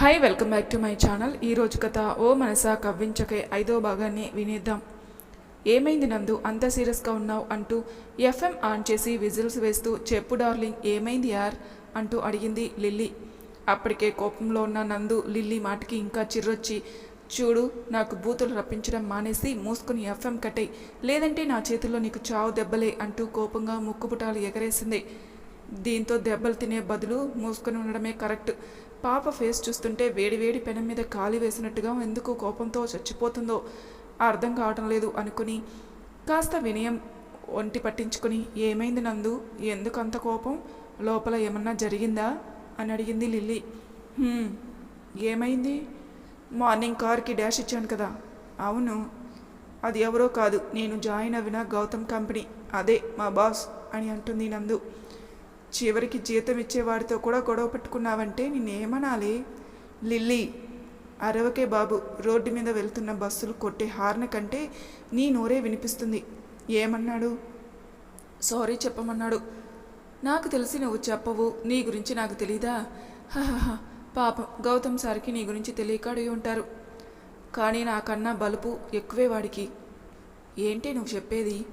Hi welcome back to my channel ఈరోజు కథ ఓ మనసా కవ్వించకే ఐదో భాగాన్ని వినేద్దాం. ఏమైంది నందు? అంత సీరియస్గా ఉన్నావు అంటూ ఎఫ్ఎం ఆన్ చేసి విజిల్స్ వేస్తూ చెప్పు డార్లింగ్ ఏమైంది యార్? అంటూ అడిగింది లిల్లీ. అప్పటికే కోపంలో ఉన్న నందు లిల్లీ మాటకి ఇంకా చిర్రొచ్చి చూడు నాకు బూతులు రప్పించడం మానేసి మూసుకుని ఎఫ్ఎం కట్టేయి. లేదంటే నా చేతుల్లో నీకు చావు దెబ్బలే అంటూ కోపంగా ముక్కుపుటాలు ఎగరేసింది. దీంతో దెబ్బలు తినే బదులు మూసుకొని ఉండడమే కరెక్ట్. పాప ఫేస్ చూస్తుంటే వేడివేడి పెనం మీద కాలి వేసినట్టుగా ఎందుకు కోపంతో చచ్చిపోతుందో అర్థం కావటం లేదు అనుకుని కాస్త వినయం ఒంటి పట్టించుకుని ఏమైంది నందు? ఎందుకు అంత కోపం? లోపల ఏమన్నా జరిగిందా? అని అడిగింది లిల్లీ. ఏమైంది? మార్నింగ్ కార్కి డాష్ ఇచ్చాను కదా. అవును. అది ఎవరో కాదు. నేను జాయిన్ అవిన గౌతమ్ కంపెనీ. అదే మా బాస్ అని అంటుంది నందు. చివరికి జీతం ఇచ్చేవాడితో కూడా గొడవ పెట్టుకున్నావంటే నేనేమనాలి లిల్లీ అరవకే బాబు రోడ్డు మీద వెళ్తున్న బస్సులు కొట్టే హార్న్ కంటే నీ నోరే వినిపిస్తుంది. ఏమన్నాడు? సారీ చెప్పమన్నాడు. నాకు తెలిసి నువ్వు చెప్పవు. నీ గురించి నాకు తెలీదా? హహహ. పాపం గౌతమ్ సార్కి నీ గురించి తెలియక అడిగి ఉంటారు. కానీ నాకన్నా బలుపు ఎక్కువే వాడికి. ఏంటి నువ్వు చెప్పేది?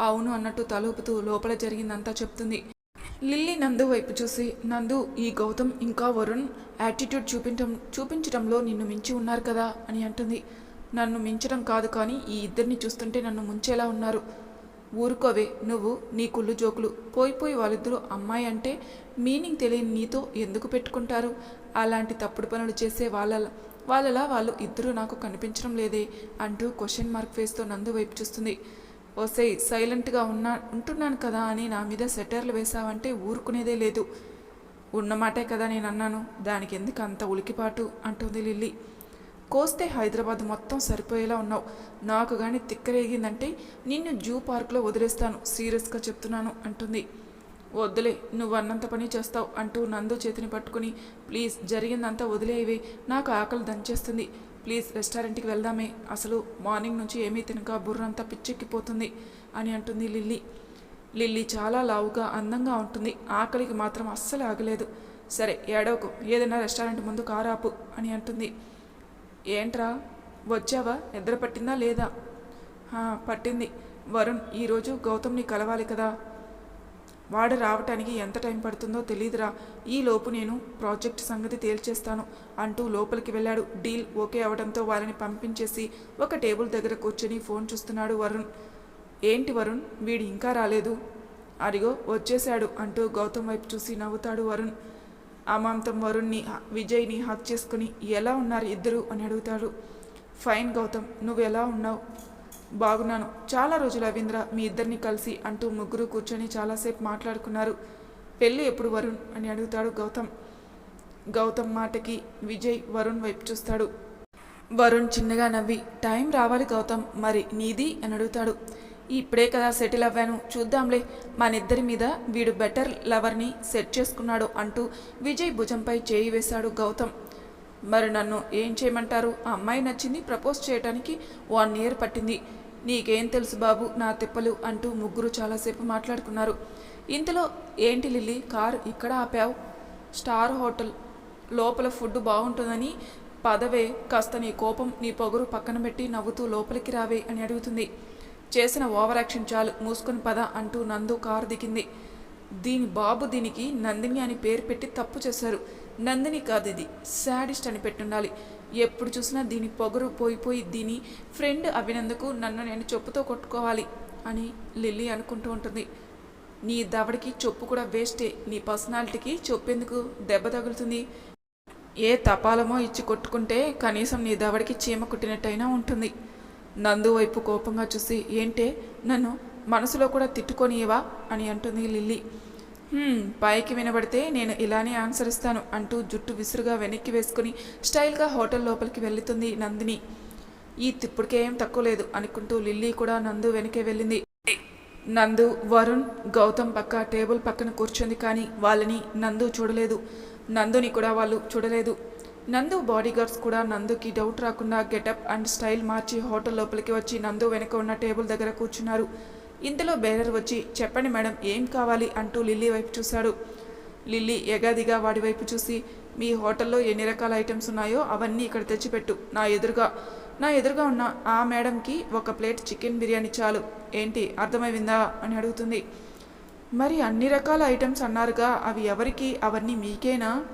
అవును అన్నట్టు తలుపుతూ లోపల జరిగిందంతా చెప్తుంది. లిల్లీ నందు వైపు చూసి నందు ఈ గౌతమ్ ఇంకా వరుణ్ యాటిట్యూడ్ చూపించడం చూపించడంలో నిన్ను మించి ఉన్నారు కదా అని అంటుంది. నన్ను మించడం కాదు కానీ ఈ ఇద్దరిని చూస్తుంటే నన్ను ముంచేలా ఉన్నారు. ఊరుకోవే నువ్వు నీ కుళ్ళు జోకులు. పోయిపోయి వాళ్ళిద్దరూ అమ్మాయి అంటే మీనింగ్ తెలియని నీతో ఎందుకు పెట్టుకుంటారు? అలాంటి తప్పుడు పనులు చేసే వాళ్ళ వాళ్ళలా వాళ్ళు ఇద్దరూ నాకు కనిపించడం లేదే అంటూ క్వశ్చన్ మార్క్ ఫేస్తో నందు వైపు చూస్తుంది. ఓసై సైలెంట్గా ఉన్నా ఉంటున్నాను కదా అని నా మీద సెటర్లు వేసావంటే ఊరుకునేదే లేదు. ఉన్నమాటే కదా నేను అన్నాను. దానికి ఎందుకు అంత ఉలికిపాటు? అంటుంది లిల్లీ. కోస్తే హైదరాబాద్ మొత్తం సరిపోయేలా ఉన్నావు. నాకు కానీ తిక్కరేగిందంటే నిన్ను జూ పార్క్లో వదిలేస్తాను. సీరియస్గా చెప్తున్నాను అంటుంది. వద్దులే నువ్వు అన్నంత పని చేస్తావు అంటూ నందు చేతిని పట్టుకుని ప్లీజ్ జరిగిందంతా వదిలేవి నాకు ఆకలి దంచేస్తుంది. ప్లీజ్ రెస్టారెంట్కి వెళ్దామే. అసలు మార్నింగ్ నుంచి ఏమీ తినక బుర్రంతా పిచ్చెక్కిపోతుంది అని అంటుంది లిల్లీ. లిల్లీ చాలా లావుగా అందంగా ఉంటుంది. ఆకలికి మాత్రం అస్సలు ఆగలేదు. సరే ఏడవకు. ఏదైనా రెస్టారెంట్ ముందు కారాపు అని అంటుంది. ఏంట్రా వచ్చావా? నిద్ర పట్టిందా లేదా? పట్టింది. వరుణ్ ఈరోజు గౌతమ్ని కలవాలి కదా. వాడు రావటానికి ఎంత టైం పడుతుందో తెలియదురా ఈ లోపు నేను ప్రాజెక్ట్ సంగతి తేల్చేస్తాను అంటూ లోపలికి వెళ్ళాడు. డీల్ ఓకే అవడంతో వాళ్ళని పంపించేసి ఒక టేబుల్ దగ్గర కూర్చొని ఫోన్ చూస్తున్నాడు వరుణ్. ఏంటి వరుణ్? వీడు ఇంకా రాలేదు. అడిగో వచ్చేశాడు అంటూ గౌతమ్ వైపు చూసి నవ్వుతాడు వరుణ్. అమాంతం వరుణ్ణి విజయ్ని హక్ చేసుకుని ఎలా ఉన్నారు ఇద్దరు? అని అడుగుతాడు. ఫైన్ గౌతమ్ నువ్వు ఎలా ఉన్నావు? బాగున్నాను. చాలా రోజులు రవీంద్ర మీ ఇద్దరిని కలిసి అంటూ ముగ్గురు కూర్చొని చాలాసేపు మాట్లాడుకున్నారు. పెళ్ళి ఎప్పుడు వరుణ్ అని అడుగుతాడు గౌతమ్. గౌతమ్ మాటకి విజయ్ వరుణ్ వైపు చూస్తాడు. వరుణ్ చిన్నగా నవ్వి టైం రావాలి గౌతమ్ మరి నీది? అని అడుగుతాడు. ఇప్పుడే కదా సెటిల్ అవ్వాను. చూద్దాంలే. మనిద్దరి మీద వీడు బెటర్ లవర్ని సెట్ చేసుకున్నాడు అంటూ విజయ్ భుజంపై చేయి వేశాడు గౌతమ్. మరి నన్ను ఏం చేయమంటారు? ఆ అమ్మాయి నచ్చింది ప్రపోజ్ చేయడానికి వన్ ఇయర్ పట్టింది. నీకేం తెలుసు బాబు నా తిప్పలు అంటూ ముగ్గురు చాలాసేపు మాట్లాడుకున్నారు. ఇంతలో ఏంటి లిల్లీ కారు ఇక్కడ ఆపావు? స్టార్ హోటల్ లోపల ఫుడ్ బాగుంటుందని పదవే కాస్త నీ కోపం నీ పొగరు పక్కన పెట్టి నవ్వుతూ లోపలికి రావే అని అడుగుతుంది. చేసిన ఓవర్ యాక్షన్ చాలు మూసుకొని పద అంటూ నందు కారు దిగింది. దీని బాబు దీనికి నందిని అని పేరు పెట్టి తప్పు చేశారు. నందిని కాదు ఇది శాడిస్ట్ అని పెట్టుండాలి. ఎప్పుడు చూసినా దీని పొగరు పోయిపోయి దీని ఫ్రెండ్ అవినందుకు నన్ను నేను చెప్పుతో కొట్టుకోవాలి అని లిల్లీ అనుకుంటూ ఉంటుంది. నీ దవడికి చొప్పు కూడా వేస్టే నీ పర్సనాలిటీకి చొప్పెందుకు దెబ్బ తగులుతుంది. ఏ తపాలమో ఇచ్చి కొట్టుకుంటే కనీసం నీ దవడికి చీమ కుట్టినట్టయినా ఉంటుంది. నందు వైపు కోపంగా చూసి ఏంటే నన్ను మనసులో కూడా తిట్టుకొనియవా అని అంటుంది లిల్లీ. పైకి వినబడితే నేను ఇలానే ఆన్సర్ ఇస్తాను అంటూ జుట్టు విసురుగా వెనక్కి వేసుకుని స్టైల్గా హోటల్ లోపలికి వెళ్తుంది నందిని. ఈ తిప్పుడికేం తక్కువ లేదు అనుకుంటూ లిల్లీ కూడా నందు వెనకే వెళ్ళింది. నందు వరుణ్ గౌతమ్ పక్క టేబుల్ పక్కన కూర్చుంది కానీ వాళ్ళని నందు చూడలేదు. నందుని కూడా వాళ్ళు చూడలేదు. నందు బాడీగార్డ్స్ కూడా నందుకి డౌట్ రాకుండా గెటప్ అండ్ స్టైల్ మార్చి హోటల్ లోపలికి వచ్చి నందు వెనక ఉన్న టేబుల్ దగ్గర కూర్చున్నారు. ఇంతలో బేరర్ వచ్చి చెప్పండి మేడం ఏం కావాలి? అంటూ లిల్లీ వైపు చూశాడు. లిల్లీ ఎగాదిగా వాడి వైపు చూసి మీ హోటల్లో ఎన్ని రకాల ఐటమ్స్ ఉన్నాయో అవన్నీ ఇక్కడ తెచ్చిపెట్టు. నా ఎదురుగా నా ఎదురుగా ఉన్న ఆ మేడంకి ఒక ప్లేట్ చికెన్ బిర్యానీ చాలు. ఏంటి అర్థమైందా? అని అడుగుతుంది. మరి అన్ని రకాల ఐటమ్స్ అన్నారుగా అవి ఎవరికి? అవన్నీ మీకేనా?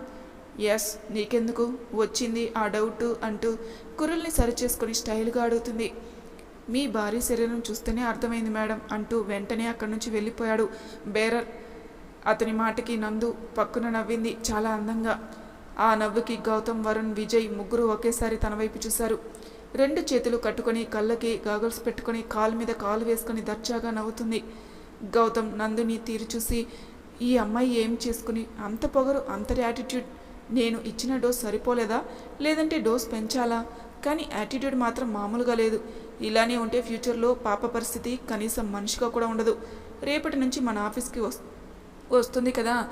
ఎస్ నీకెందుకు? వచ్చింది ఆ డౌట్ అంటూ కుర్రల్ని సరిచేసుకుని స్టైల్గా అడుగుతుంది. మీ భారీ శరీరం చూస్తేనే అర్థమైంది మేడం అంటూ వెంటనే అక్కడి నుంచి వెళ్ళిపోయాడు. బేరర్ అతని మాటకి నందు పక్కున నవ్వింది చాలా అందంగా. ఆ నవ్వుకి గౌతమ్ వరుణ్ విజయ్ ముగ్గురు ఒకేసారి తన వైపు చూశారు. రెండు చేతులు కట్టుకొని కళ్ళకి గాగల్స్ పెట్టుకొని కాలు మీద కాలు వేసుకొని దర్జాగా నవ్వుతుంది. గౌతమ్ నందుని తీరు చూసి ఈ అమ్మాయి ఏం చేసుకుని? అంత పొగరు అంతటి యాటిట్యూడ్. నేను ఇచ్చిన డోస్ సరిపోలేదా? లేదంటే డోస్ పెంచాలా? కానీ యాటిట్యూడ్ మాత్రం మామూలుగా లేదు. ఇలానే ఉంటే ఫ్యూచర్లో పాప పరిస్థితి కనీసం మనిషిగా కూడా ఉండదు. రేపటి నుంచి మన ఆఫీస్కి వస్ వస్తుంది కదా?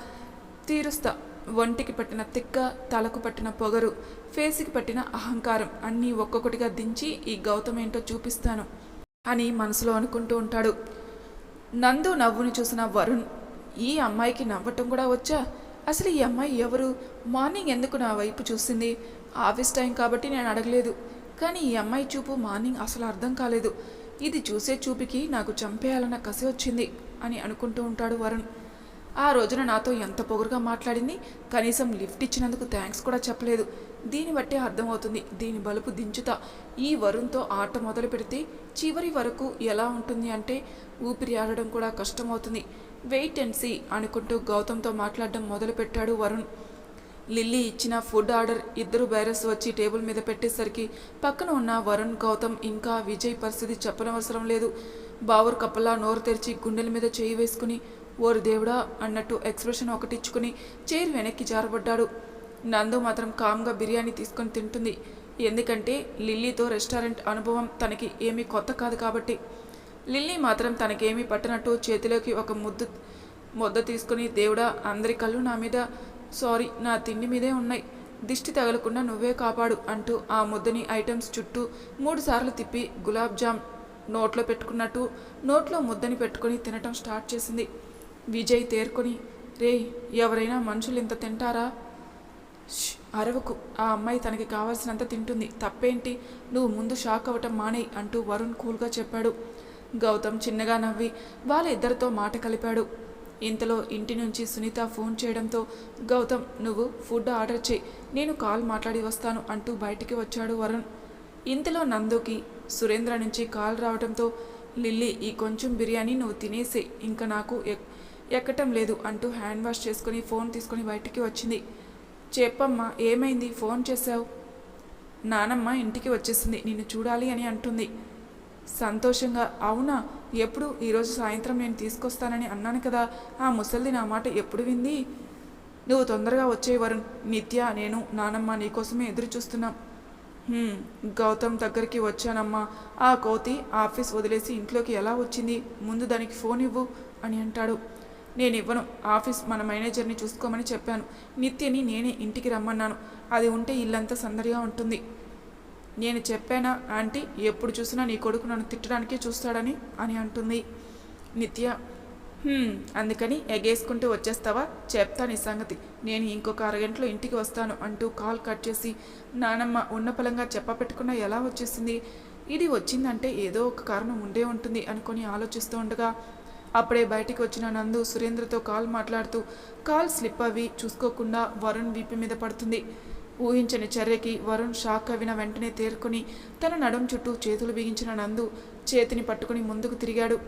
తీరుస్తా. ఒంటికి పట్టిన తిక్క తలకు పట్టిన పొగరు ఫేస్కి పట్టిన అహంకారం అన్నీ ఒక్కొక్కటిగా దించి ఈ గౌతమ్ ఏంటో చూపిస్తాను అని మనసులో అనుకుంటూ ఉంటాడు. నందు నవ్వుని చూసిన వరుణ్ ఈ అమ్మాయికి నవ్వటం కూడా వచ్చా? అసలు ఈ అమ్మాయి ఎవరు? మార్నింగ్ ఎందుకు నా వైపు చూసింది? ఆఫీస్ టైం కాబట్టి నేను అడగలేదు. కానీ ఈ అమ్మాయి చూపు మార్నింగ్ అసలు అర్థం కాలేదు. ఇది చూసే చూపుకి నాకు చంపేయాలన్న కసి వచ్చింది అని అనుకుంటూ ఉంటాడు వరుణ్. ఆ రోజున నాతో ఎంత పొగరుగా మాట్లాడింది కనీసం లిఫ్ట్ ఇచ్చినందుకు థ్యాంక్స్ కూడా చెప్పలేదు. దీన్ని బట్టే అర్థమవుతుంది దీని బలుపు దించుతా ఈ వరుణ్తో ఆట మొదలు పెడితే చివరి వరకు ఎలా ఉంటుంది అంటే ఊపిరి ఆడడం కూడా కష్టమవుతుంది. వెయిట్ అండ్ సీ అనుకుంటూ గౌతమ్తో మాట్లాడడం మొదలుపెట్టాడు వరుణ్. లిల్లీ ఇచ్చిన ఫుడ్ ఆర్డర్ ఇద్దరు బైరస్ వచ్చి టేబుల్ మీద పెట్టేసరికి పక్కన ఉన్న వరుణ్ గౌతమ్ ఇంకా విజయ్ పరిస్థితి చెప్పనవసరం లేదు. బావుర్ కప్పలా నోరు తెరిచి గుండెల మీద చేయి వేసుకుని ఓరు దేవుడా అన్నట్టు ఎక్స్ప్రెషన్ ఒకటిచ్చుకుని చైర్ వెనక్కి జారబడ్డాడు. నందు మాత్రం కామ్గా బిర్యానీ తీసుకొని తింటుంది. ఎందుకంటే లిల్లీతో రెస్టారెంట్ అనుభవం తనకి ఏమీ కొత్త కాదు కాబట్టి. లిల్లీ మాత్రం తనకేమీ పట్టనట్టు చేతిలోకి ఒక ముద్దు ముద్ద తీసుకుని దేవుడా అందరి కళ్ళు నా మీద సారీ నా తిండి మీదే ఉన్నాయి. దిష్టి తగలకుండా నువ్వే కాపాడు అంటూ ఆ ముద్దని ఐటమ్స్ చుట్టూ మూడుసార్లు తిప్పి గులాబ్ జామ్ నోట్లో పెట్టుకున్నట్టు నోట్లో ముద్దని పెట్టుకొని తినటం స్టార్ట్ చేసింది. విజయ్ తేరుకొని రే ఎవరైనా మనుషులు ఇంత తింటారా? అరవకు. ఆ అమ్మాయి తనకి కావాల్సినంత తింటుంది. తప్పేంటి? నువ్వు ముందు షాక్ అవ్వటం మానేయ్ అంటూ వరుణ్ కూల్గా చెప్పాడు. గౌతమ్ చిన్నగా నవ్వి వాళ్ళ ఇద్దరితో మాట కలిపాడు. ఇంతలో ఇంటి నుంచి సునీత ఫోన్ చేయడంతో గౌతమ్ నువ్వు ఫుడ్ ఆర్డర్ చేయి నేను కాల్ మాట్లాడి వస్తాను అంటూ బయటికి వచ్చాడు వరుణ్. ఇంతలో నందుకి సురేంద్ర నుంచి కాల్ రావడంతో లిల్లీ ఈ కొంచెం బిర్యానీ నువ్వు తినేసే ఇంకా నాకు ఎక్- ఎక్కటం లేదు అంటూ హ్యాండ్ వాష్ చేసుకుని ఫోన్ తీసుకొని బయటికి వచ్చింది. చెప్పమ్మా ఏమైంది? ఫోన్ చేశావు? నానమ్మ ఇంటికి వచ్చేసింది నిన్ను చూడాలి అని అంటుంది. సంతోషంగా అవునా ఎప్పుడు? ఈరోజు సాయంత్రం నేను తీసుకొస్తానని అన్నాను కదా ఆ ముసల్ది నా మాట ఎప్పుడు వింది? నువ్వు తొందరగా వచ్చే వరుణ్ నిత్య నేను నానమ్మ నీకోసమే ఎదురు చూస్తున్నాం. గౌతమ్ దగ్గరికి వచ్చానమ్మా. ఆ కోతి ఆఫీస్ వదిలేసి ఇంట్లోకి ఎలా వచ్చింది? ముందు దానికి ఫోన్ ఇవ్వు అని అంటాడు. నేను ఇవ్వను. ఆఫీస్ మన మేనేజర్ని చూసుకోమని చెప్పాను. నిత్యని నేనే ఇంటికి రమ్మన్నాను. అది ఉంటే ఇల్లంతా సందడిగా ఉంటుంది. నేను చెప్పానా ఆంటీ ఎప్పుడు చూసినా నీ కొడుకు నన్ను తిట్టడానికే చూస్తాడని అని అంటుంది నిత్య. అందుకని ఎగేసుకుంటూ వచ్చేస్తావా? చెప్తా నీ సంగతి. నేను ఇంకొక అరగంటలో ఇంటికి వస్తాను అంటూ కాల్ కట్ చేసి నానమ్మ ఉన్న పలంగా చెప్పపెట్టుకున్నా ఎలా వచ్చేసింది? ఇది వచ్చిందంటే ఏదో ఒక కారణం ఉండే ఉంటుంది అనుకొని ఆలోచిస్తూ ఉండగా అప్పుడే బయటికి వచ్చిన నందు సురేంద్రతో కాల్ మాట్లాడుతూ కాల్ స్లిప్ అవి చూసుకోకుండా వరుణ్ వీపి మీద పడుతుంది. ఊహించని చర్యకి వరుణ్ షాక్ అవిన వెంటనే తేరుకొని తన నడుం చుట్టూ చేతులు బిగించిన నందు చేతిని పట్టుకుని ముందుకు తిరిగాడు.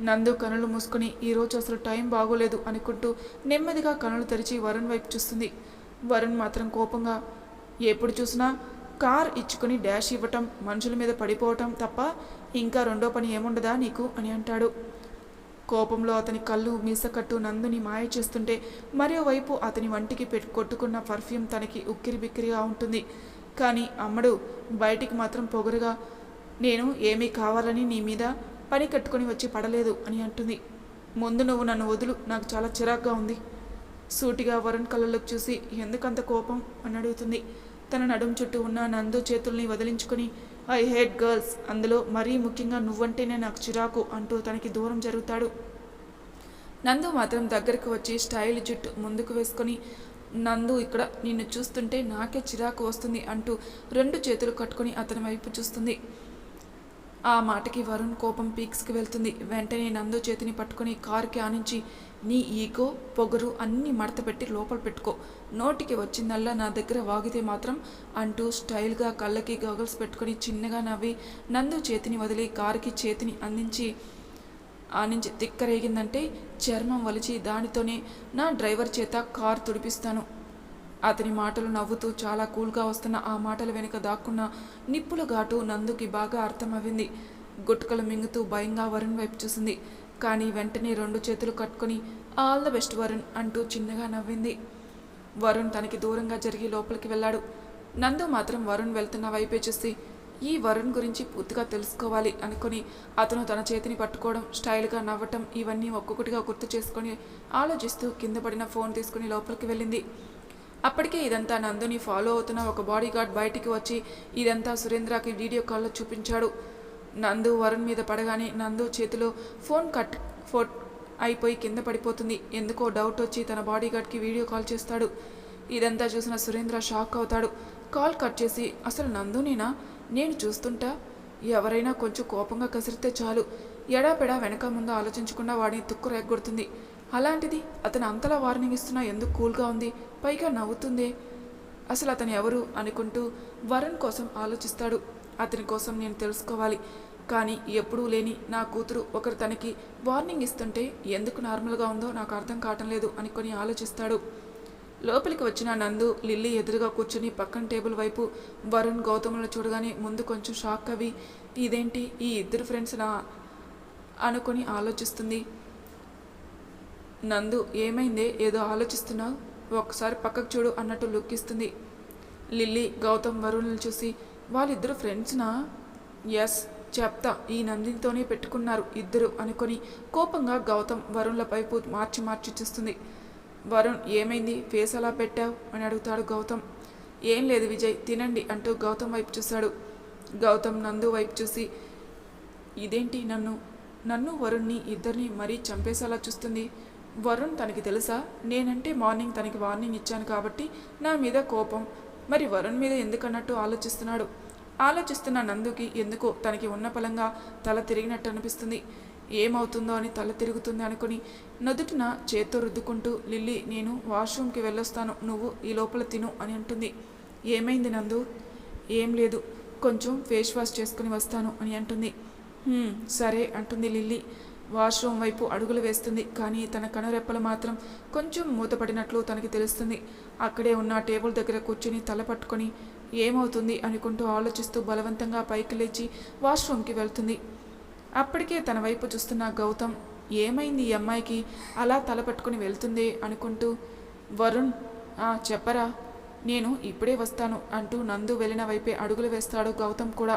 నందు కనులు మూసుకుని ఈరోజు అసలు టైం బాగోలేదు అనుకుంటూ నెమ్మదిగా కనులు తెరిచి వరుణ్ వైపు చూస్తుంది. వరుణ్ మాత్రం కోపంగా ఎప్పుడు చూసినా కార్ ఇచ్చుకుని డాష్ ఇవ్వటం మనుషుల మీద పడిపోవటం తప్ప ఇంకా రెండో పని ఏముండదా నీకు? అని అంటాడు. కోపంలో అతని కళ్ళు మీసకట్టు నందుని మాయ చేస్తుంటే మరోవైపు అతని వంటికి పెట్టు కొట్టుకున్న పర్ఫ్యూమ్ తనకి ఉక్కిరి బిక్కిరిగా ఉంటుంది. కానీ అమ్మడు బయటికి మాత్రం పొగరుగా నేను ఏమీ కావాలని నీ మీద పని కట్టుకొని వచ్చి పడలేదు అని అంటుంది. ముందు నువ్వు నన్ను వదులు నాకు చాలా చిరాగ్గా ఉంది. సూటిగా వరుణ్ కళ్ళలోకి చూసి ఎందుకంత కోపం? అని అడుగుతుంది. తన నడుం చుట్టూ ఉన్న నందు చేతుల్ని వదిలించుకొని ఐ హేట్ గర్ల్స్ అందులో మరీ ముఖ్యంగా నువ్వంటేనే నాకు చిరాకు అంటూ తనకి దూరం జరుగుతాడు. నందు మాత్రం దగ్గరికి వచ్చి స్టైల్ జుట్టు ముందుకు వేసుకొని నందు ఇక్కడ నిన్ను చూస్తుంటే నాకే చిరాకు వస్తుంది అంటూ రెండు చేతులు కట్టుకొని అతని వైపు చూస్తుంది. ఆ మాటకి వరుణ్ కోపం పీక్స్కి వెళ్తుంది. వెంటనే నందు చేతిని పట్టుకొని కారుకి ఆనించి నీ ఈగో పొగరు అన్నీ మడత పెట్టి లోపల పెట్టుకో. నోటికి వచ్చిందల్లా నా దగ్గర వాగితే మాత్రం అంటూ స్టైల్గా కళ్ళకి గగల్స్ పెట్టుకొని చిన్నగా నవ్వి నందు చేతిని వదిలి కారుకి చేతిని అందించి ఆ నుంచి తిక్కరేగిందంటే చర్మం వలిచి దానితోనే నా డ్రైవర్ చేత కారు తుడిపిస్తాను. అతని మాటలు నవ్వుతూ చాలా కూల్గా వస్తున్న ఆ మాటల వెనుక దాక్కున్న నిప్పుల ఘాటు నందుకి బాగా అర్థమవ్వింది గుట్టుకలు మింగుతూ భయంగా వరుణ్ వైపు చూసింది. కానీ వెంటనే రెండు చేతులు కట్టుకొని ఆల్ ద బెస్ట్ వరుణ్ అంటూ చిన్నగా నవ్వింది. వరుణ్ తనకి దూరంగా జరిగి లోపలికి వెళ్ళాడు. నందు మాత్రం వరుణ్ వెళ్తున్న వైపే చూసి ఈ వరుణ్ గురించి పూర్తిగా తెలుసుకోవాలి అనుకుని అతను తన చేతిని పట్టుకోవడం స్టైల్గా నవ్వటం ఇవన్నీ ఒక్కొక్కటిగా గుర్తు చేసుకొని ఆలోచిస్తూ కింద పడిన ఫోన్ తీసుకుని లోపలికి వెళ్ళింది. అప్పటికే ఇదంతా నందుని ఫాలో అవుతున్న ఒక బాడీ గార్డ్ బయటికి వచ్చి ఇదంతా సురేంద్రకి వీడియో కాల్లో చూపించాడు. నందు వరుణ్ మీద పడగానే నందు చేతిలో ఫోన్ కట్ ఫో అయిపోయి కింద పడిపోతుంది. ఎందుకో డౌట్ వచ్చి తన బాడీ గార్డ్కి వీడియో కాల్ చేస్తాడు. ఇదంతా చూసిన సురేంద్ర షాక్ అవుతాడు. కాల్ కట్ చేసి అసలు నందునేనా? నేను చూస్తుంటా. ఎవరైనా కొంచెం కోపంగా కసిరితే చాలు. ఎడాపెడా వెనక ముందు ఆలోచించకుండా వాడిని తుక్కు రేగొడుతుంది. అలాంటిది అతను అంతలా వార్నింగ్ ఇస్తున్నా ఎందుకు కూల్గా ఉంది? పైగా నవ్వుతుందే. అసలు అతను ఎవరు అనుకుంటూ వరుణ్ కోసం ఆలోచిస్తాడు. అతని కోసం నేను తెలుసుకోవాలి. కానీ ఎప్పుడూ లేని నా కూతురు ఒకరు తనకి వార్నింగ్ ఇస్తుంటే ఎందుకు నార్మల్గా ఉందో నాకు అర్థం కావటం లేదు అనుకొని ఆలోచిస్తాడు. లోపలికి వచ్చిన నందు లిల్లీ ఎదురుగా కూర్చుని పక్కన టేబుల్ వైపు వరుణ్ గౌతములను చూడగానే ముందు కొంచెం షాక్ అవి. ఇదేంటి? ఈ ఇద్దరు ఫ్రెండ్స్ నా అనుకొని ఆలోచిస్తుంది. నందు ఏమైందే? ఏదో ఆలోచిస్తున్నావు? ఒకసారి పక్కకు చూడు అన్నట్టు లుక్ ఇస్తుంది లిల్లీ గౌతమ్ వరుణ్ని చూసి వాళ్ళిద్దరు ఫ్రెండ్స్నా? ఎస్ చెప్తా. ఈ నందినితోనే పెట్టుకున్నారు ఇద్దరు అనుకొని కోపంగా గౌతమ్ వరుణ్ల వైపు మార్చి మార్చి చూస్తుంది. వరుణ్ ఏమైంది? ఫేస్ అలా పెట్టావు? అని అడుగుతాడు గౌతమ్. ఏం లేదు విజయ్ తినండి అంటూ గౌతమ్ వైపు చూశాడు గౌతమ్ నందు వైపు చూసి ఇదేంటి నన్ను? నన్ను వరుణ్ణి ఇద్దరిని మరీ చంపేసేలా చూస్తుంది? వరుణ్ తనకి తెలుసా? నేనంటే మార్నింగ్ తనకి వార్నింగ్ ఇచ్చాను కాబట్టి నా మీద కోపం. మరి వరుణ్ మీద ఎందుకన్నట్టు ఆలోచిస్తున్నాడు? ఆలోచిస్తున్న నందుకి ఎందుకో తనకి ఉన్న పలంగా తల తిరిగినట్టు అనిపిస్తుంది. ఏమవుతుందో అని తల తిరుగుతుంది అనుకుని నొదుటిన చేత్తో రుద్దుకుంటూ లిల్లీ నేను వాష్రూమ్కి వెళ్ళొస్తాను. నువ్వు ఈ లోపల తిను అని అంటుంది. ఏమైంది నందు? ఏం లేదు. కొంచెం ఫేస్ వాష్ చేసుకుని వస్తాను అని అంటుంది. సరే అంటుంది లిల్లీ. వాష్రూమ్ వైపు అడుగులు వేస్తుంది. కానీ తన కనురెప్పలు మాత్రం కొంచెం మూతపడినట్లు తనకి తెలుస్తుంది. అక్కడే ఉన్న టేబుల్ దగ్గర కూర్చుని తల పట్టుకొని ఏమవుతుంది అనుకుంటూ ఆలోచిస్తూ బలవంతంగా పైకి లేచి వాష్రూమ్కి వెళ్తుంది. అప్పటికే తన వైపు చూస్తున్న గౌతమ్ ఏమైంది ఈ అమ్మాయికి? అలా తల పట్టుకుని వెళ్తుంది అనుకుంటూ వరుణ్ "ఆ, చెప్పరా నేను ఇప్పుడే వస్తాను అంటూ నందు వెళ్ళిన వైపే అడుగులు వేస్తాడు గౌతమ్ కూడా.